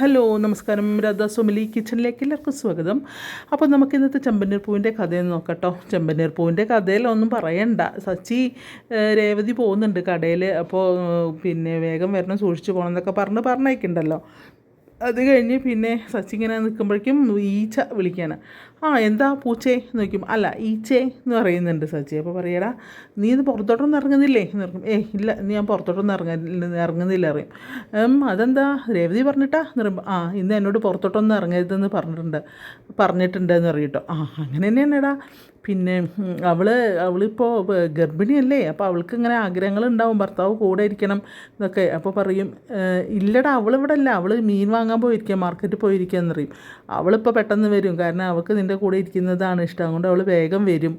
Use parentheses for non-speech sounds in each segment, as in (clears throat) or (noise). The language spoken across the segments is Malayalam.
ഹലോ നമസ്കാരം. രാധ സുമലി കിച്ചണിലേക്ക് എല്ലാവർക്കും സ്വാഗതം. അപ്പോൾ നമുക്ക് ഇന്നത്തെ ചെമ്പന്നീർ പൂവിന്റെ കഥയെന്ന് നോക്കട്ടോ. ചെമ്പന്നീർ പൂവിന്റെ കഥയിലൊന്നും പറയണ്ട. സച്ചി രേവതി പോകുന്നുണ്ട് കടയിൽ അപ്പോൾ പിന്നെ വേഗം വരണം സൂക്ഷിച്ച് പോകണം എന്നൊക്കെ പറഞ്ഞ് പറഞ്ഞേക്കുണ്ടല്ലോ അത് കഴിഞ്ഞ് പിന്നെ സച്ചിങ്ങനെ നിൽക്കുമ്പോഴേക്കും ഈച്ച വിളിക്കാണ്. ആ എന്താ പൂച്ചേ നോക്കും അല്ല ഈച്ചേ എന്ന് പറയുന്നുണ്ട് സച്ചി. അപ്പോൾ പറയടാ നീ ഇത് പുറത്തോട്ടൊന്നും ഇറങ്ങുന്നില്ലേ? എന്ന് പറയും ഏയ് ഇല്ല ഞാൻ പുറത്തോട്ടൊന്നും ഇറങ്ങുന്നില്ല ഇറങ്ങുന്നില്ല അറിയും അതെന്താ? രേവതി പറഞ്ഞിട്ടാ? എന്ന് പറയുമ്പോൾ ആ ഇന്ന് എന്നോട് പുറത്തോട്ടൊന്നും ഇറങ്ങരുതെന്ന് പറഞ്ഞിട്ടുണ്ട് പറഞ്ഞിട്ടുണ്ട് എന്ന് പറയും ആ അങ്ങനെ തന്നെയാണെടാ പിന്നെ അവൾ അവൾ അവളിപ്പോൾ ഗർഭിണിയല്ലേ അപ്പോൾ അവൾക്ക് ഇങ്ങനെ ആഗ്രഹങ്ങൾ ഉണ്ടാവും ഭർത്താവ് കൂടെ ഇരിക്കണം എന്നൊക്കെ. അപ്പോൾ പറയും "ഏഹ്, ഇല്ലടാ അവളിവിടെ അല്ല അവൾ മീൻ വാങ്ങാൻ പോയിരിക്കുക മാർക്കറ്റിൽ പോയിരിക്കുക എന്ന് പറയും. അവളിപ്പോൾ പെട്ടെന്ന് വരും കാരണം അവൾക്ക് നിന്റെ കൂടെ ഇരിക്കുന്നതാണ് ഇഷ്ടം അതുകൊണ്ട് അവൾ വേഗം വരും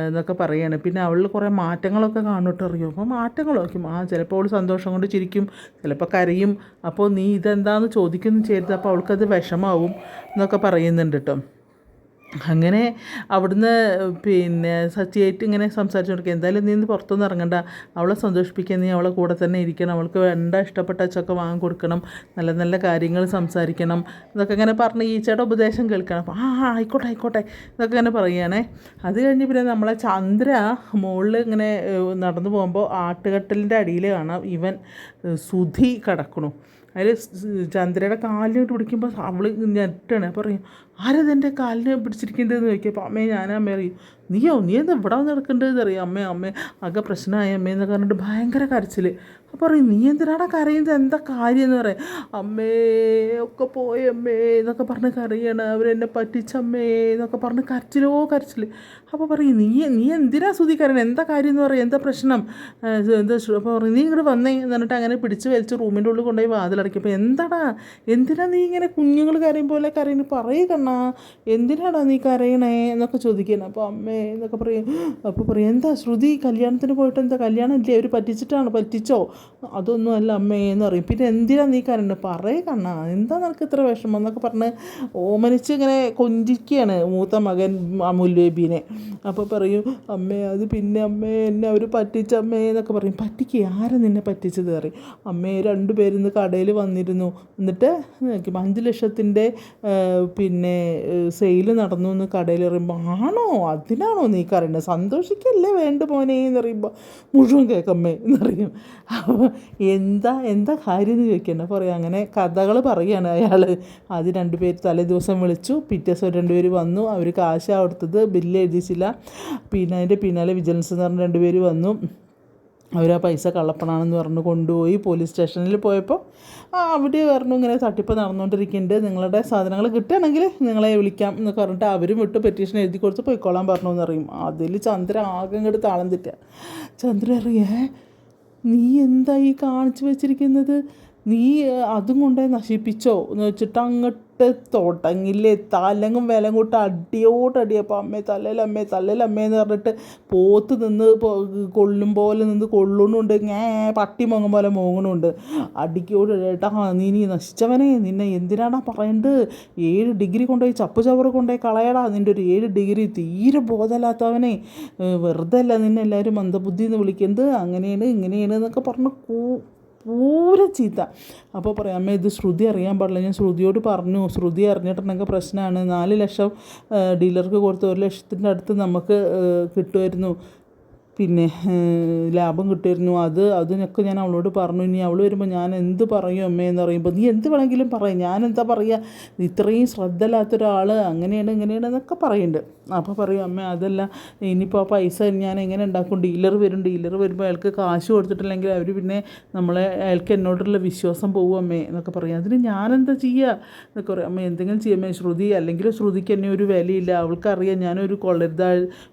എന്നൊക്കെ പറയാണ്. പിന്നെ അവളിൽ കുറേ മാറ്റങ്ങളൊക്കെ കാണുട്ടോ അറിയും? അപ്പോൾ മാറ്റങ്ങളൊക്കെ ആ ചിലപ്പോൾ അവൾ സന്തോഷം കൊണ്ട് ചിരിക്കും ചിലപ്പോൾ കരയും. അപ്പോൾ നീ ഇതെന്താന്ന് ചോദിക്കുന്നു ചേരുത് അപ്പോൾ അവൾക്കത് വിഷമാവും എന്നൊക്കെ പറയുന്നുണ്ട് കേട്ടോ. അങ്ങനെ അവിടുന്ന് പിന്നെ സച്ചിയായിട്ട് ഇങ്ങനെ സംസാരിച്ചു കൊടുക്കുക എന്തായാലും നീ പുറത്തൊന്നും ഇറങ്ങണ്ട. അവളെ സന്തോഷിപ്പിക്കാൻ നീ അവളെ കൂടെ തന്നെ ഇരിക്കണം. അവൾക്ക് വേണ്ട ഇഷ്ടപ്പെട്ട അച്ചൊക്കെ വാങ്ങി കൊടുക്കണം. നല്ല നല്ല കാര്യങ്ങൾ സംസാരിക്കണം. ഇതൊക്കെ ഇങ്ങനെ പറഞ്ഞ് ഈച്ചയുടെ ഉപദേശം കേൾക്കണം. ആ, ആയിക്കോട്ടെ ആയിക്കോട്ടെ. ഇതൊക്കെ ഇങ്ങനെ പറയുകയാണേ. അത് കഴിഞ്ഞ് പിന്നെ നമ്മളെ ചന്ദ്ര മുകളിൽ ഇങ്ങനെ നടന്നു പോകുമ്പോൾ ആട്ടുകട്ടലിന്റെ അടിയിൽ കാണാം ഇവൻ സുധി കിടക്കണു അതിൽ ചന്ദ്രയുടെ കാലിനോട്ട് പിടിക്കുമ്പോൾ അവൾ ഞെട്ടാണ്. അപ്പോൾ പറയും ആരതെന്റെ കാലിനെ പിടിച്ചിരിക്കേണ്ടതെന്ന് ചോദിക്കും അമ്മയെ അമ്മേ ഞാൻ അറിയും. നീയോ നീ എന്താ ഇവിടെ വന്ന് നടക്കേണ്ടതെന്ന് അറിയാം? അമ്മേ അമ്മേ ആകെ പ്രശ്നമായി എന്നൊക്കെ പറഞ്ഞിട്ട് ഭയങ്കര കരച്ചിൽ അപ്പോൾ പറയും നീ എന്തിനാണ് കരയുന്നത്? എന്താ കാര്യം? എന്ന് പറയാം. അമ്മേ ഒക്കെ പോയി അമ്മേ എന്നൊക്കെ പറഞ്ഞ് കരയാണ്. അവരെന്നെ പറ്റിച്ചമ്മേ എന്നൊക്കെ പറഞ്ഞ് കരച്ചിലോ കരച്ചിൽ അപ്പോൾ പറയും നീ നീ എന്തിനാ സുതി കരയണം? എന്താ കാര്യം എന്ന് പറയാം? എന്താ പ്രശ്നം? എന്താ അപ്പോൾ പറയും നീ ഇങ്ങോട്ട് വന്നേ എന്ന് പറഞ്ഞിട്ട് അങ്ങനെ പിടിച്ച് വലിച്ച് റൂമിന്റെ ഉള്ളിൽ കൊണ്ടുപോയി വാതിലടക്കിയപ്പോൾ എന്താടാ? എന്തിനാ നീ ഇങ്ങനെ കുഞ്ഞുങ്ങൾ കരയും പോലെ കരയുന്നു? പറയുക കണ്ണാ. എന്തിനാടാ നീ കരയണേ? എന്നൊക്കെ ചോദിക്കണം അപ്പോൾ അമ്മേ എന്നൊക്കെ പറയും അപ്പോൾ പറയും എന്താ ശ്രുതി കല്യാണത്തിന് പോയിട്ട് എന്താ കല്യാണം ഇല്ലേ? അവർ പറ്റിച്ചിട്ടാണ്? പറ്റിച്ചോ? അതൊന്നും അല്ല അമ്മേ എന്ന് പറയും. പിന്നെ എന്തിനാ നീ കരണ്ട് പറയേ കണ്ണാ എന്താ നിനക്ക് ഇത്ര വിഷമം? എന്നൊക്കെ പറഞ്ഞ് ഓമനിച്ച് ഇങ്ങനെ കൊഞ്ചിക്കുകയാണ് മൂത്ത മകൻ അമുൽ ബേബീനെ അപ്പോൾ പറയും അമ്മേ അത് പിന്നെ അമ്മേ എന്നെ അവർ പറ്റിച്ചമ്മേ എന്നൊക്കെ പറയും. പറ്റിക്കുക ആരാ നിന്നെ പറ്റിച്ചത്? പറയും. അമ്മേ രണ്ടുപേരും ഇന്ന് കടയിൽ വന്നിരുന്നു. എന്നിട്ട് അഞ്ച് ലക്ഷത്തിന്റെ പിന്നെ സെയിൽ നടന്നു എന്ന് കടയിൽ പറയുമ്പോൾ ആണോ? അതിനാണോ നീ കറിയുന്നത് സന്തോഷിക്കല്ലേ വേണ്ട മോനെ? എന്ന് പറയുമ്പോൾ മുഴുവൻ കേൾക്കമ്മേ എന്നറിയും അപ്പോൾ എന്താ എന്താ കാര്യം എന്ന് ചോദിക്കണ്ട പറയാം അങ്ങനെ കഥകൾ പറയുകയാണ് അയാൾ അത് രണ്ടുപേർ തലേ ദിവസം വിളിച്ചു. പിറ്റേ ദിവസം രണ്ടുപേർ വന്നു. അവർ കാശ കൊടുത്തത് ബില്ല് എഴുതിച്ചില്ല. പിന്നെ അതിന്റെ പിന്നാലെ വിജിലൻസ് എന്ന് പറഞ്ഞ രണ്ടുപേർ വന്നു. അവർ ആ പൈസ കള്ളപ്പണാണെന്ന് പറഞ്ഞ് കൊണ്ടുപോയി പോലീസ് സ്റ്റേഷനിൽ പോയപ്പോൾ അവിടെ പറഞ്ഞു ഇങ്ങനെ തട്ടിപ്പ് നടന്നുകൊണ്ടിരിക്കുന്നുണ്ട് നിങ്ങളുടെ സാധനങ്ങൾ കിട്ടുകയാണെങ്കിൽ നിങ്ങളെ വിളിക്കാം എന്ന് പറഞ്ഞിട്ട് അവരും വിട്ട്. പെറ്റീഷൻ എഴുതി കൊടുത്ത് പോയിക്കോളാൻ പറഞ്ഞു എന്ന് അതിൽ ചന്ദ്ര ആകെ ഇങ്ങോട്ട് താളം തെറ്റുക ചന്ദ്ര അറിയേ നീ എന്താ ഈ കാണിച്ചു വെച്ചിരിക്കുന്നത്? നീ അതും കൊണ്ട് നശിപ്പിച്ചോ? എന്ന് വെച്ചിട്ട് അങ്ങോട്ട് തുടങ്ങില്ലേ. തലങ്ങും വിലം കൂട്ട് അടിയോടടി അപ്പോൾ അമ്മേ തലയിലമ്മേ തലയിലമ്മേ എന്ന് പറഞ്ഞിട്ട് പോത്ത് നിന്ന് കൊള്ളും പോലെ നിന്ന് കൊള്ളുന്നുണ്ട് ഞാൻ പട്ടി മോങ്ങും പോലെ മോങ്ങണുണ്ട്. അടിക്കോട് ഏട്ടാ നീ നീ നശിച്ചവനെ. നിന്നെ എന്തിനാടാ പറയണ്ട്? ഏഴ് ഡിഗ്രി കൊണ്ടുപോയി ചപ്പ് ചവറ് കൊണ്ടുപോയി കളയടാ. നിന്റെ ഒരു ഏഴ് ഡിഗ്രി തീരെ ബോധമില്ലാത്തവനെ. വെറുതെ അല്ല നിന്നെ എല്ലാവരും മന്ദബുദ്ധി എന്ന് വിളിക്കുന്നത്. അങ്ങനെയാണ് ഇങ്ങനെയാണ് എന്നൊക്കെ പറഞ്ഞ് കൂ പൂര ചീത്ത. അപ്പോൾ പറയാം അമ്മ ഇത് ശ്രുതി അറിയാൻ പാടില്ല. ഞാൻ ശ്രുതിയോട് പറഞ്ഞു ശ്രുതി അറിഞ്ഞിട്ടുണ്ടെങ്കിൽ പ്രശ്നമാണ് നാല് ലക്ഷം ഡീലർക്ക് കൊടുത്ത് ഒരു ലക്ഷത്തിന്റെ അടുത്ത് നമുക്ക് കിട്ടുമായിരുന്നു. പിന്നെ ലാഭം കിട്ടുമായിരുന്നു അത് അതിനൊക്കെ ഞാൻ അവളോട് പറഞ്ഞു ഇനി അവൾ വരുമ്പോൾ ഞാൻ എന്ത് പറയും അമ്മേ എന്ന് പറയുമ്പോൾ നീ എന്ത് വേണമെങ്കിലും പറയും. ഞാൻ എന്താ പറയുക ഇത്രയും ശ്രദ്ധ ഒരാൾ അങ്ങനെയാണ് ഇങ്ങനെയാണ് എന്നൊക്കെ പറയുന്നുണ്ട് അപ്പോൾ പറയും അമ്മ അതല്ല. ഇനിയിപ്പോൾ ആ പൈസ ഞാൻ എങ്ങനെ ഉണ്ടാക്കും? ഡീലർ വരും. ഡീലർ വരുമ്പോൾ അയാൾക്ക് കാശ് കൊടുത്തിട്ടില്ലെങ്കിൽ അവർ പിന്നെ നമ്മളെ അയാൾക്ക് എന്നോടുള്ള വിശ്വാസം പോകും അമ്മേ എന്നൊക്കെ പറയും. അതിന് ഞാനെന്താ ചെയ്യുക എന്നൊക്കെ പറയും. അമ്മ എന്തെങ്കിലും ചെയ്യാമേ ശ്രുതി അല്ലെങ്കിൽ ശ്രുതിക്ക് എന്നെ ഒരു വിലയില്ല. അവൾക്കറിയാം. ഞാനൊരു കൊള്ളരുതാ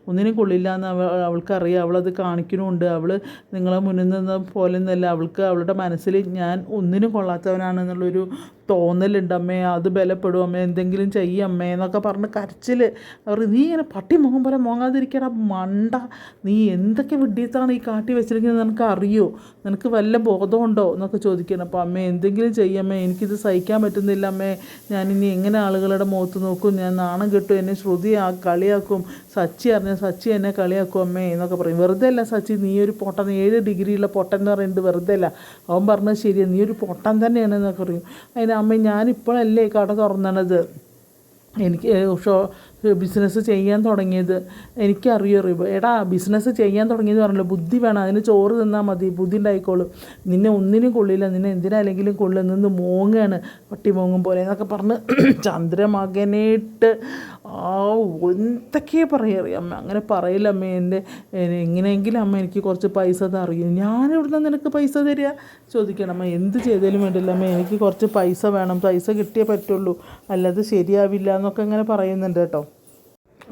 ഒന്നിനും കൊള്ളില്ല എന്ന് അവൾക്കറിയാം. അവൾക്കറിയാം അവളത് കാണിക്കണമുണ്ട് അവൾ നിങ്ങളെ മുന്നിൽ നിന്ന് പോലെ നിന്നല്ല അവൾക്ക് അവളുടെ മനസ്സിൽ ഞാൻ ഒന്നിനും കൊള്ളാത്തവനാണെന്നുള്ളൊരു തോന്നലുണ്ട് അമ്മേ അത് ബലപ്പെടും അമ്മേ എന്തെങ്കിലും ചെയ്യും അമ്മേ എന്നൊക്കെ പറഞ്ഞ് കരച്ചിൽ നീ ഇങ്ങനെ പട്ടി മുഖം പോലെ മോങ്ങാതിരിക്കടാ മണ്ട. നീ എന്തൊക്കെ വിഡ്ഢിയത്താണ് ഈ കാട്ടി വെച്ചിരിക്കുന്നത് നിനക്ക് അറിയോ? നിനക്ക് വല്ല ബോധമുണ്ടോ എന്നൊക്കെ ചോദിക്കണം അപ്പോൾ അമ്മേ എന്തെങ്കിലും ചെയ്യമ്മേ എനിക്കിത് സഹിക്കാൻ പറ്റുന്നില്ല അമ്മേ. ഞാൻ ഇനി എങ്ങനെ ആളുകളുടെ മുഖത്ത് നോക്കും? ഞാൻ നാണം കെട്ടും എന്നെ ശ്രുതി ആ കളിയാക്കും. സച്ചി അറിഞ്ഞ സച്ചി എന്നെ കളിയാക്കും അമ്മേ എന്നൊക്കെ പറയും. വെറുതെ അല്ല സച്ചി നീ ഒരു പൊട്ടൻ ഏഴ് ഡിഗ്രിയുള്ള പൊട്ടൻ എന്ന് പറയുന്നത് വെറുതെ അല്ല. അവൻ പറഞ്ഞത് ശരിയാണ് നീ ഒരു പൊട്ടൻ തന്നെയാണ് എന്നൊക്കെ പറയും. അതിന് അമ്മ ഞാനിപ്പോഴല്ലേ കട തുറന്നണത്? എനിക്ക് ഷോ ബിസിനസ് ചെയ്യാൻ തുടങ്ങിയത്. എനിക്കറിയോ അറിയോ എടാ ബിസിനസ് ചെയ്യാൻ തുടങ്ങിയെന്ന് പറഞ്ഞല്ലോ. ബുദ്ധി വേണം. അതിന് ചോറ് തിന്നാൽ മതി. ബുദ്ധി ഉണ്ടായിക്കോളും. നിന്നെ ഒന്നിനും കൊള്ളില്ല. നിന്നെ എന്തിനാലെങ്കിലും കൊള്ളില്ല നിന്ന് മോങ്ങാണ്. പട്ടി മോങ്ങും പോലെ എന്നൊക്കെ പറഞ്ഞ് (clears throat) ചന്ദ്രമകനായിട്ട് ആ എന്തൊക്കെയാ പറയുക? അമ്മ അങ്ങനെ പറയില്ല അമ്മ. എന്റെ എങ്ങനെയെങ്കിലും അമ്മ എനിക്ക് കുറച്ച് പൈസ തറിയും ഞാൻ എവിടുന്ന നിനക്ക് പൈസ തരിക? ചോദിക്കണം. അമ്മ എന്ത് ചെയ്താലും വേണ്ടില്ല. അമ്മ എനിക്ക് കുറച്ച് പൈസ വേണം. പൈസ കിട്ടിയേ പറ്റുള്ളൂ. അല്ലാതെ ശരിയാവില്ല എന്നൊക്കെ ഇങ്ങനെ പറയുന്നുണ്ട് കേട്ടോ.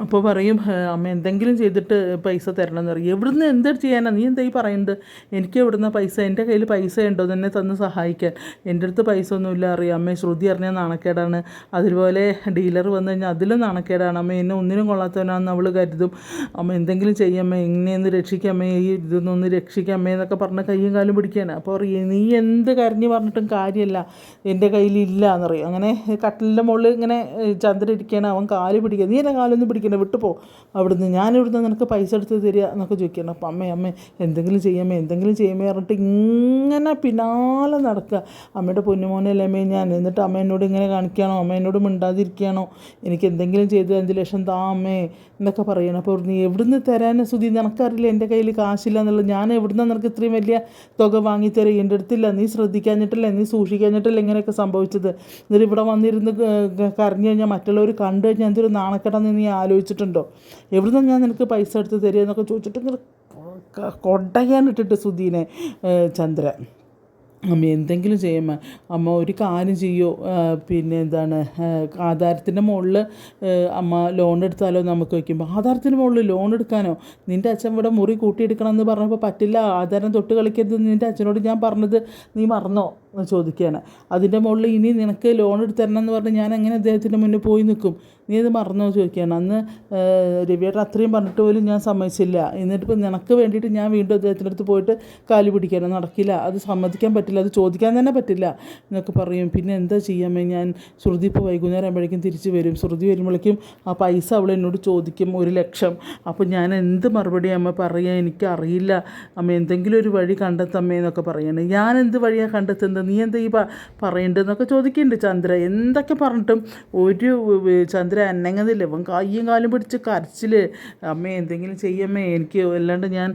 അപ്പോൾ പറയും അമ്മ എന്തെങ്കിലും ചെയ്തിട്ട് പൈസ തരണം എന്ന് പറയും. എവിടുന്ന് എന്ത് ചെയ്യാനാ? നീ എന്തായി പറയുന്നത്? എനിക്ക് എവിടുന്ന പൈസ? എന്റെ കയ്യിൽ പൈസ ഉണ്ടോ? എന്നെ തന്ന് സഹായിക്കാൻ. എന്റെ അടുത്ത് പൈസ ഒന്നുമില്ല അറിയാം അമ്മ ശ്രുതി അറിഞ്ഞാൽ നാണക്കേടാണ്. അതുപോലെ ഡീലർ വന്നു കഴിഞ്ഞാൽ അതിലും നാണക്കേടാണ്. അമ്മ എന്നെ ഒന്നിനും കൊള്ളാത്തവനാണെന്ന് അവൾ കരുതും. അമ്മ എന്തെങ്കിലും ചെയ്യാമ്മേ എങ്ങനെയൊന്ന് രക്ഷിക്കാമ്മേ ഈ ഇതൊന്നൊന്ന് രക്ഷിക്കാമ്മേ എന്നൊക്കെ പറഞ്ഞ് കയ്യും കാലും പിടിക്കാൻ അപ്പോൾ പറയും നീ എന്ത് കരഞ്ഞ് പറഞ്ഞിട്ടും കാര്യമല്ല എന്റെ കയ്യിൽ ഇല്ല എന്നറിയും അങ്ങനെ കട്ടിലിന്റെ മുകളിൽ ഇങ്ങനെ ചന്ദ്രൻ ഇരിക്കുകയാണ് അവൻ കാൽ പിടിക്കുക നീ എന്റെ കാലൊന്നും പിടിക്കണ്ട വിട്ടു പോ അവിടുന്ന് ഞാനിവിടുന്ന് നിനക്ക് പൈസ എടുത്ത് തരിക എന്നൊക്കെ ചോദിക്കണം അപ്പം അമ്മേ അമ്മേ എന്തെങ്കിലും ചെയ്യാമേ എന്തെങ്കിലും ചെയ്യുമ്പോൾ പറഞ്ഞിട്ട് ഇങ്ങനെ പിന്നാലെ നടക്കുക. അമ്മയുടെ പൊന്നുമോനല്ലേ അമ്മേ ഞാൻ എന്നിട്ട് അമ്മ എന്നോട് ഇങ്ങനെ കാണിക്കുകയാണോ? അമ്മ എന്നോട് മിണ്ടാതിരിക്കുകയാണോ? എനിക്ക് എന്തെങ്കിലും ചെയ്ത് അഞ്ച് ലക്ഷം താ അമ്മേ എന്നൊക്കെ പറയണം. അപ്പോൾ നീ എവിടുന്ന് തരാൻ സുധി? നിനക്കറിയില്ല എന്റെ കയ്യിൽ കാശില്ല എന്നുള്ളത്? ഞാൻ എവിടുന്ന് നിനക്ക് ഇത്രയും വലിയ തുക വാങ്ങിത്തരും? എന്റെ അടുത്തില്ല. നീ ശ്രദ്ധിക്കാഞ്ഞിട്ടില്ല? നീ സൂക്ഷിക്കാഞ്ഞിട്ടില്ല ഇങ്ങനെയൊക്കെ സംഭവിച്ചത്? എന്നിട്ട് ഇവിടെ വന്നിരുന്ന് കരഞ്ഞു കഴിഞ്ഞാൽ മറ്റുള്ളവർ കണ്ടു കഴിഞ്ഞാൽ എന്തൊരു നാണക്കെട്ടെന്ന് നീ ആലോചിച്ചിട്ടുണ്ടോ? എവിടുന്ന് ഞാൻ നിനക്ക് പൈസ എടുത്ത് തരിക എന്നൊക്കെ ചോദിച്ചിട്ട് കൊടയാനിട്ടിട്ട് സുധീനെ ചന്ദ്ര അമ്മ എന്തെങ്കിലും ചെയ്യുമ്മ അമ്മ. ഒരു കാര്യം ചെയ്യോ. പിന്നെ എന്താണ് ആധാരത്തിന്റെ മുകളിൽ അമ്മ ലോൺ എടുത്താലോ നമുക്ക് വയ്ക്കുമ്പോൾ ആധാരത്തിന്റെ മുകളിൽ ലോൺ എടുക്കാനോ? നിന്റെ അച്ഛൻ ഇവിടെ മുറി കൂട്ടിയെടുക്കണം എന്ന് പറഞ്ഞപ്പോൾ പറ്റില്ല. ആധാരം തൊട്ട് കളിക്കരുത്. നിന്റെ അച്ഛനോട് ഞാൻ പറഞ്ഞത് നീ മറന്നോ? എന്ന് ചോദിക്കുകയാണ്. അതിന്റെ മുകളിൽ ഇനി നിനക്ക് ലോൺ എടുത്ത് തരണം എന്ന് പറഞ്ഞ് ഞാൻ എങ്ങനെ അദ്ദേഹത്തിന്റെ മുന്നിൽ പോയി നിൽക്കും? നീ അത് മറന്നോ ചോദിക്കുകയാണ്. അന്ന് രവിയേട്ട അത്രയും പറഞ്ഞിട്ട് പോലും ഞാൻ സമ്മതിച്ചില്ല. എന്നിട്ടിപ്പോൾ നിനക്ക് വേണ്ടിയിട്ട് ഞാൻ വീണ്ടും അദ്ദേഹത്തിന്റെ അടുത്ത് പോയിട്ട് കാലി പിടിക്കാനോ നടക്കില്ല. അത് സമ്മതിക്കാൻ പറ്റില്ല. അത് ചോദിക്കാൻ തന്നെ പറ്റില്ല. എന്നൊക്കെ പറയും. പിന്നെ എന്താ ചെയ്യാമേ? ഞാൻ ശ്രുതി ഇപ്പോൾ വൈകുന്നേരം ആകുമ്പോഴേക്കും തിരിച്ച് വരും. ശ്രുതി വരുമ്പോഴേക്കും ആ പൈസ അവൾ എന്നോട് ചോദിക്കും. ഒരു ലക്ഷം. അപ്പോൾ ഞാൻ എന്ത് മറുപടി അമ്മ പറയാൻ എനിക്കറിയില്ല. അമ്മ എന്തെങ്കിലും ഒരു വഴി കണ്ടെത്തമ്മേ എന്നൊക്കെ പറയുന്നത് ഞാൻ എന്ത് വഴിയാണ് കണ്ടെത്തുന്നത്? നീ എന്താ ഈ പറയേണ്ടതെന്നൊക്കെ ചോദിക്കുന്നുണ്ട് ചന്ദ്ര. എന്തൊക്കെ പറഞ്ഞിട്ടും ഒരു ഏ, ചന്ദ്ര അനങ്ങുന്നില്ല? ഇവൻ കയ്യും കാലും പിടിച്ച് കരച്ചിൽ അമ്മേ എന്തെങ്കിലും ചെയ്യമ്മേ എനിക്ക് അല്ലാണ്ട് ഞാൻ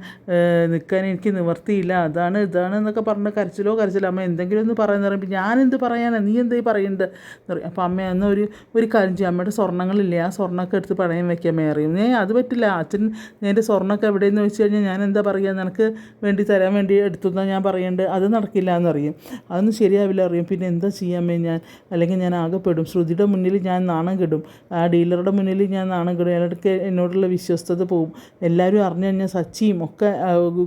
നിൽക്കാൻ എനിക്ക് നിവർത്തിയില്ല. അതാണ് ഇതാണ് എന്നൊക്കെ പറഞ്ഞ് കരച്ചിലോ കരച്ചിലോ. അമ്മ എന്തെങ്കിലും ഒന്ന് പറയുന്ന പറയുമ്പോൾ ഞാൻ എന്ത് പറയാനാണ് നീ എന്തേ പറയുന്നത് എന്ന് പറയും. അപ്പോൾ അമ്മ എന്നാൽ ഒരു ഒരു കാര്യം ചെയ്യും. അമ്മയുടെ സ്വർണങ്ങളില്ലേ ആ സ്വർണമൊക്കെ എടുത്ത് പണയം വെക്കാൻ മേറിയും ഏ അത് പറ്റില്ല. അച്ഛൻ എന്റെ സ്വർണമൊക്കെ എവിടെയെന്ന് വെച്ച് കഴിഞ്ഞാൽ ഞാൻ എന്താ പറയുക നിനക്ക് വേണ്ടി തരാൻ വേണ്ടി എടുത്തുന്നാ ഞാൻ പറയേണ്ടത് അത് നടക്കില്ല എന്നറിയും അതൊന്നും ശരിയാവില്ല. അറിയും പിന്നെ എന്താ ചെയ്യാമേ ഞാൻ? അല്ലെങ്കിൽ ഞാൻ ആകെപ്പെടും. പെടും ശ്രുതിയുടെ മുന്നിൽ ഞാൻ നാണം കെടും. ആ ഡീലറുടെ മുന്നിൽ ഞാൻ നാണം കെടും അയാൾക്ക് എന്നോടുള്ള വിശ്വസ്തത പോവും. എല്ലാവരും അറിഞ്ഞു കഴിഞ്ഞാൽ സച്ചിയും ഒക്കെ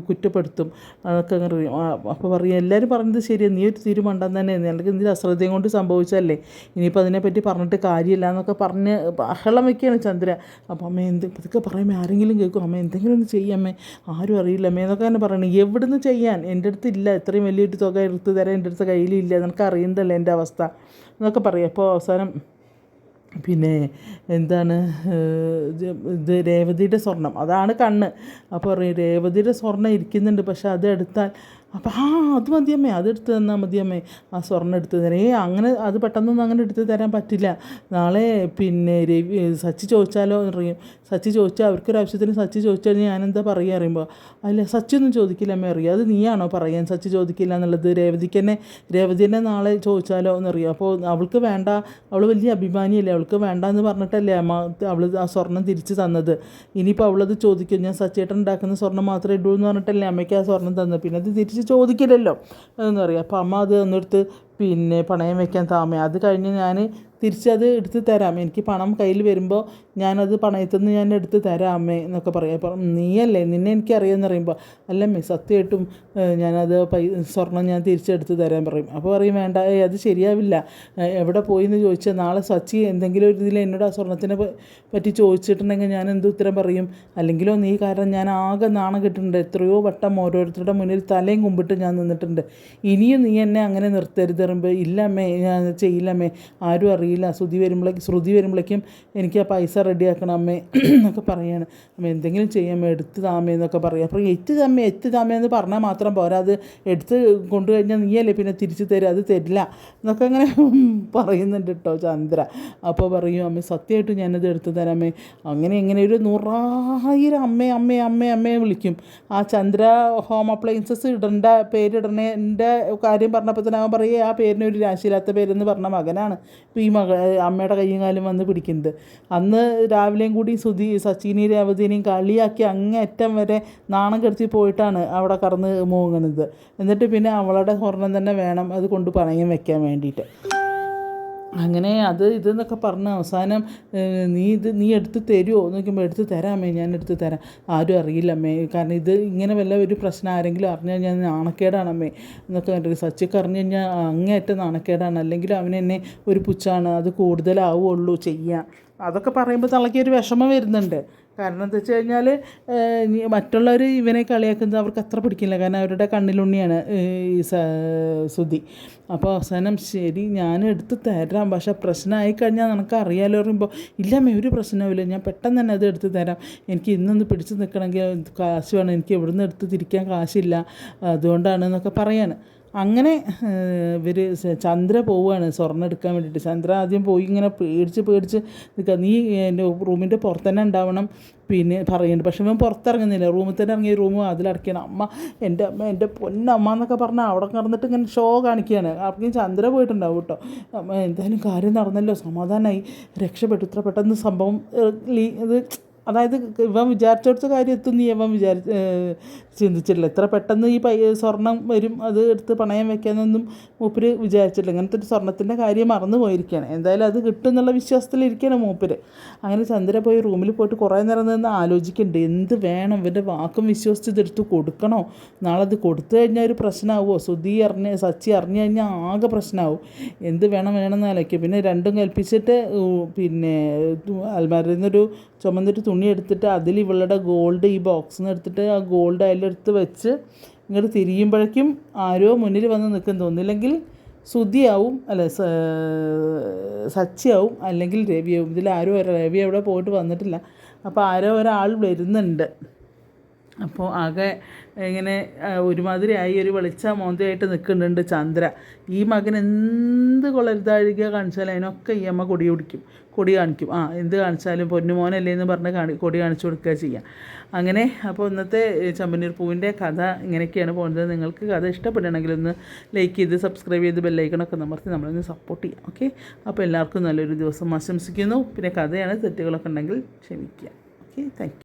കുറ്റപ്പെടുത്തും. അതൊക്കെ അങ്ങനെ അപ്പോൾ പറയും എല്ലാവരും പറഞ്ഞത് ശരിയാണ് നീ ഒരു തീരുമാനം തന്നെ. അല്ലെങ്കിൽ എന്തെങ്കിലും അശ്രദ്ധയും കൊണ്ട് സംഭവിച്ചല്ലേ ഇനിയിപ്പോൾ അതിനെപ്പറ്റി പറഞ്ഞിട്ട് കാര്യമില്ല എന്നൊക്കെ പറഞ്ഞ് ബഹളം വയ്ക്കുകയാണ് ചന്ദ്ര. അപ്പോൾ അമ്മ എന്ത് ഇതൊക്കെ പറയുമ്പോൾ ആരെങ്കിലും കേൾക്കും. അമ്മ എന്തെങ്കിലും ഒന്ന് ചെയ്യമ്മേ ആരും അറിയില്ല അമ്മ എന്നൊക്കെ തന്നെ പറയണം. എവിടുന്ന് ചെയ്യാൻ? എന്റെ അടുത്ത് ഇല്ല. ഇത്രയും വലിയൊരു തുക എടുത്ത് തരാൻ എന്റെ അടുത്ത് കയ്യിലില്ല. നിനക്ക് അറിയുന്നതല്ലേ എന്റെ അവസ്ഥ? എന്നൊക്കെ പറയും. അപ്പോൾ അവസാനം പിന്നെ എന്താണ് ഇത് രേവതിയുടെ സ്വർണം അതാണ് കണ്ണ്. അപ്പോൾ പറയും രേവതിയുടെ സ്വർണം ഇരിക്കുന്നുണ്ട്. പക്ഷേ അത് എടുത്താൽ അപ്പോൾ ആ അത് മതിയമ്മേ അതെടുത്ത് തന്നാൽ മതിയമ്മേ. ആ സ്വർണം എടുത്ത് തരാം. ഏ അങ്ങനെ അത് പെട്ടെന്നൊന്നും അങ്ങനെ എടുത്ത് തരാൻ പറ്റില്ല. നാളെ പിന്നെ രവി സച്ചി ചോദിച്ചാലോ അറിയും സച്ചി ചോദിച്ചാൽ അവർക്കൊരു ആവശ്യത്തിന് സച്ചി ചോദിച്ചാൽ ഞാൻ എന്താ പറയുക അറിയുമ്പോൾ അല്ല സച്ചി ഒന്നും ചോദിക്കില്ല അമ്മ അറിയാം? അത് നീയാണോ പറയാൻ? സച്ചി ചോദിക്കില്ല എന്നുള്ളത് രേവതിക്ക് തന്നെ രേവതി തന്നെ നാളെ ചോദിച്ചാലോ എന്നറിയാം? അപ്പോൾ അവൾക്ക് വേണ്ട അവൾ വലിയ അഭിമാനിയല്ലേ? അവൾക്ക് വേണ്ട എന്ന് പറഞ്ഞിട്ടല്ലേ അമ്മ അവൾ ആ സ്വർണം തിരിച്ച് തന്നത്. ഇനിയിപ്പോൾ അവളത് ചോദിക്കും. ഞാൻ സച്ചേട്ടൻ ഉണ്ടാക്കുന്ന സ്വർണം മാത്രമേ ഇടൂ എന്ന് പറഞ്ഞിട്ടല്ലേ അമ്മയ്ക്ക് ആ സ്വർണം തന്നത്. പിന്നെ അത് തിരിച്ച് ചോദിക്കില്ലല്ലോ. എന്ന് പറയാം അപ്പോൾ അമ്മ അത് ഒന്നെടുത്ത് പിന്നെ പണയം വെക്കാൻ താമേ അത് കഴിഞ്ഞ് ഞാൻ തിരിച്ചത് എടുത്ത് തരാം. എനിക്ക് പണം കയ്യിൽ വരുമ്പോൾ ഞാനത് പണയത്തിൽ നിന്ന് ഞാൻ എടുത്ത് തരാം എന്നൊക്കെ പറയും. അപ്പം നീയല്ലേ? നിന്നെ എനിക്കറിയാമെന്ന് പറയുമ്പോൾ അല്ലമ്മേ സത്യമായിട്ടും ഞാനത് പൈ സ്വർണം ഞാൻ തിരിച്ചെടുത്ത് തരാൻ പറയും. അപ്പോൾ പറയും വേണ്ട അത് ശരിയാവില്ല. എവിടെ പോയി എന്ന് ചോദിച്ചാൽ നാളെ സച്ചി എന്തെങ്കിലും ഒരു ഇതിൽ എന്നോട് ആ സ്വർണത്തിനെ പറ്റി ചോദിച്ചിട്ടുണ്ടെങ്കിൽ ഞാൻ എന്ത് ഉത്തരം പറയും? അല്ലെങ്കിലോ നീ കാരണം ഞാൻ ആകെ നാണം കിട്ടുന്നുണ്ട് എത്രയോ വട്ടം ഓരോരുത്തരുടെ മുന്നിൽ തലയും കുമ്പിട്ട് ഞാൻ നിന്നിട്ടുണ്ട്. ഇനിയും നീ എന്നെ അങ്ങനെ നിർത്തരുത്. തരുമ്പോൾ ഇല്ലമ്മേ ഞാൻ ചെയ്യില്ലമ്മേ ആരും അറിയില്ല. ശ്രുതി വരുമ്പോഴേക്കും ശ്രുതി വരുമ്പോഴേക്കും എനിക്ക് ആ പൈസ റെഡിയാക്കണം അമ്മേ എന്നൊക്കെ പറയാണ്. അമ്മ എന്തെങ്കിലും ചെയ്യാമ്മേ എടുത്ത് താമേ എന്നൊക്കെ പറയും. അപ്പോൾ എത്ത് തമ്മ എത്ത് തമ്മ എന്ന് പറഞ്ഞാൽ മാത്രം പോരാ. അത് എടുത്ത് കൊണ്ടുകഴിഞ്ഞാൽ നീയല്ലേ പിന്നെ തിരിച്ച് തരും അത് തരില്ല എന്നൊക്കെ അങ്ങനെ പറയുന്നുണ്ട് കേട്ടോ ചന്ദ്ര. അപ്പോൾ പറയും അമ്മ സത്യമായിട്ടും ഞാനത് എടുത്തു തരാമേ അങ്ങനെ ഇങ്ങനെ ഒരു നൂറായിരം അമ്മേ അമ്മേ അമ്മേ അമ്മയെ വിളിക്കും. ആ ചന്ദ്ര ഹോം അപ്ലയൻസസ് ഇടേണ്ട പേരിടണേന്റെ കാര്യം പറഞ്ഞപ്പോൾ തന്നെ അവൻ പറയുക ആ പേരിന് ഒരു രാശിയില്ലാത്ത പേരെന്ന് പറഞ്ഞ മകനാണ്. ഇപ്പോൾ ഈ മക അമ്മയുടെ കയ്യും കാലും വന്ന് പിടിക്കുന്നത്. അന്ന് രാവിലെയും കൂടി സുധി സച്ചിനെയും രേവതിനെയും കളിയാക്കി അങ്ങേയറ്റം വരെ നാണം കെടുത്തി പോയിട്ടാണ് അവിടെ കറന്ന് മൂങ്ങുന്നത്. എന്നിട്ട് പിന്നെ അവളുടെ സ്വർണം തന്നെ വേണം അത് കൊണ്ട് പണയം വെക്കാൻ വേണ്ടിയിട്ട്. അങ്ങനെ അത് ഇതെന്നൊക്കെ പറഞ്ഞ് അവസാനം നീ ഇത് നീ എടുത്ത് തരുമോ എന്ന് നോക്കുമ്പോൾ എടുത്ത് തരാമേ ഞാൻ എടുത്ത് തരാം. ആരും അറിയില്ല അമ്മേ. കാരണം ഇത് ഇങ്ങനെ വല്ല ഒരു പ്രശ്നം ആരെങ്കിലും അറിഞ്ഞു കഴിഞ്ഞാൽ നാണക്കേടാണ് അമ്മേ. എന്നൊക്കെ കണ്ടിട്ട് സച്ചിക്ക് അറിഞ്ഞു കഴിഞ്ഞാൽ അങ്ങേയറ്റം നാണക്കേടാണ്. അല്ലെങ്കിൽ അവനെന്നെ ഒരു പുച്ഛാണ്. അത് കൂടുതലാവുള്ളൂ ചെയ്യാൻ. അതൊക്കെ പറയുമ്പോൾ തളയ്ക്കൊരു വിഷമം വരുന്നുണ്ട്. കാരണം എന്താ വെച്ച് കഴിഞ്ഞാൽ മറ്റുള്ളവർ ഇവനെ കളിയാക്കുന്നത് അവർക്ക് അത്ര പിടിക്കില്ല. കാരണം അവരുടെ കണ്ണിലുണ്ണിയാണ് ഈ സുതി അപ്പോൾ അവസാനം ശരി ഞാൻ എടുത്ത് തരാം. പക്ഷേ പ്രശ്നമായി കഴിഞ്ഞാൽ നിനക്ക് അറിയാലോ പറയുമ്പോൾ ഇല്ലമ്മേ ഒരു പ്രശ്നവുമില്ല. ഞാൻ പെട്ടെന്ന് തന്നെ അത് എടുത്ത് തരാം. എനിക്ക് ഇന്നൊന്ന് പിടിച്ച് നിൽക്കണമെങ്കിൽ കാശ് വേണം. എനിക്ക് എവിടുന്ന് എടുത്ത് തിരിക്കാൻ കാശില്ല. അതുകൊണ്ടാണ് എന്നൊക്കെ പറയാണ്. അങ്ങനെ ഇവർ ചന്ദ്ര പോവുകയാണ് സ്വർണം എടുക്കാൻ വേണ്ടിയിട്ട് ചന്ദ്ര ആദ്യം പോയി ഇങ്ങനെ പേടിച്ച് പേടിച്ച് നിൽക്കുക നീ എന്റെ റൂമിന്റെ പുറത്ത് തന്നെ ഉണ്ടാവണം പിന്നെ പറയുന്നുണ്ട് പക്ഷെ ഇവൻ പുറത്തിറങ്ങുന്നില്ല. റൂമിൽ തന്നെ ഇറങ്ങി റൂം അതിലടക്കണം അമ്മ എന്റെ അമ്മ എന്റെ പൊന്നമ്മ എന്നൊക്കെ പറഞ്ഞാൽ അവിടെ കിടന്നിട്ട് ഇങ്ങനെ ഷോ കാണിക്കുകയാണ് അപ്പോഴേക്കും ചന്ദ്ര പോയിട്ടുണ്ടാവും കേട്ടോ. അമ്മ എന്തായാലും കാര്യം നടന്നല്ലോ. സമാധാനമായി രക്ഷപ്പെട്ടു. ഇത്ര പെട്ടെന്ന് സംഭവം ഇത് അതായത് ഇവൻ വിചാരിച്ചെടുത്ത കാര്യം എത്തും നീ ഇവൻ വിചാരി ഏഹ് ചിന്തിച്ചിട്ടില്ല. ഇത്ര പെട്ടെന്ന് ഈ പൈ സ്വർണം വരും അത് എടുത്ത് പണയം വെക്കാനൊന്നും മൂപ്പര് വിചാരിച്ചിട്ടില്ല. ഇങ്ങനത്തെ ഒരു സ്വർണത്തിന്റെ കാര്യം മറന്നു പോയിരിക്കുകയാണ്. എന്തായാലും അത് കിട്ടും എന്നുള്ള വിശ്വാസത്തിലിരിക്കുകയാണ് മൂപ്പര്. അങ്ങനെ ചന്ദ്ര പോയി റൂമിൽ പോയിട്ട് കുറേ നേരം നിന്ന് ആലോചിക്കുന്നുണ്ട് എന്ത് വേണം? ഇവന്റെ വാക്കും വിശ്വസിച്ച് ഇതെടുത്ത് കൊടുക്കണോ? നാളെ അത് കൊടുത്തു കഴിഞ്ഞാൽ ഒരു പ്രശ്നമാവുമോ? സുധി അറിഞ്ഞ് സച്ചി അറിഞ്ഞു കഴിഞ്ഞാൽ ആകെ പ്രശ്നമാവും. എന്ത് വേണം വേണമെന്ന് ആലോചിക്കും. പിന്നെ രണ്ടും കൽപ്പിച്ചിട്ട് പിന്നെ അൽമാരിൽ നിന്നൊരു ചുമന്നൊരു തുണി എടുത്തിട്ട് അതിൽ ഇവളുടെ ഗോൾഡ് ഈ ബോക്സിൽ നിന്ന് എടുത്തിട്ട് ആ ഗോൾഡ് അതിലെടുത്ത് വെച്ച് ഇങ്ങോട്ട് തിരിയുമ്പോഴേക്കും ആരോ മുന്നിൽ വന്ന് നിൽക്കും തോന്നില്ലെങ്കിൽ സുധിയാവും അല്ല സച്ചിയാവും അല്ലെങ്കിൽ രവിയാവും. ഇതിൽ ആരോ രവി അവിടെ പോയിട്ട് വന്നിട്ടില്ല. അപ്പോൾ ആരോ ഒരാൾ വരുന്നുണ്ട്. അപ്പോൾ ആകെ ഇങ്ങനെ ഒരുമാതിരി ഒരുമാതിരിയായി ഒരു വെളിച്ച മോന്തയായിട്ട് നിൽക്കുന്നുണ്ട് ചന്ദ്ര. ഈ മകൻ എന്ത് കൊളരുതാഴിക കാണിച്ചാലും അതിനൊക്കെ ഈ അമ്മ കൊടി പിടിക്കും കൊടി കാണിക്കും. ആ എന്ത് കാണിച്ചാലും പൊന്നുമോനല്ലേ എന്ന് പറഞ്ഞ് കാണി കൊടി കാണിച്ചു കൊടുക്കുക ചെയ്യാം. അങ്ങനെ അപ്പോൾ ഇന്നത്തെ ചമ്പനീർ പൂവിന്റെ കഥ ഇങ്ങനെയൊക്കെയാണ് പോകുന്നത്. നിങ്ങൾക്ക് കഥ ഇഷ്ടപ്പെടുകയാണെങ്കിൽ ഒന്ന് ലൈക്ക് ചെയ്ത് സബ്സ്ക്രൈബ് ചെയ്ത് ബെല്ലൈക്കണൊക്കെ നമർത്തി നമ്മളൊന്ന് സപ്പോർട്ട് ചെയ്യാം. ഓക്കെ? അപ്പോൾ എല്ലാവർക്കും നല്ലൊരു ദിവസം ആശംസിക്കുന്നു. പിന്നെ കഥയാണ് തെറ്റുകളൊക്കെ ഉണ്ടെങ്കിൽ ക്ഷമിക്കുക. ഓക്കെ? താങ്ക്